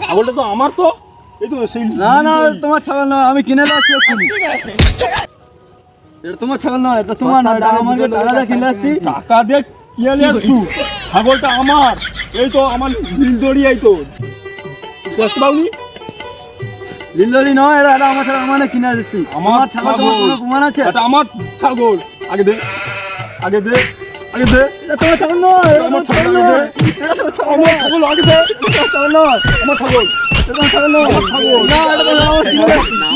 ছাগলটা তো আমার তো? এই তো সেই না না তোমার ছাগল নয় আমি কিনে আসছি এটা তোমার ছাগল নয় এটা তোমার নয় এটা আমার টাকা দিয়ে কিনে আসছি। টাকা দিয়ে কিনে আসছু? ছাগলটা আমার। এই তো আমার নীল দড়ি এই তো। পারলি লিল্ললি নয় এটা এটা আমার ছাগল মানে কিনে আসছি। আমার ছাগল তোমার কোনো প্রমাণ আছে? এটা আমার ছাগল। আগে দে আগে দে। আগে দে তোমার ছাগল নয় আমার ছাগল নয়। আমার ছাগল আগে দে ছাগল নয়। আমার ছাগল। ছাগল নয়। আমার ছাগল। না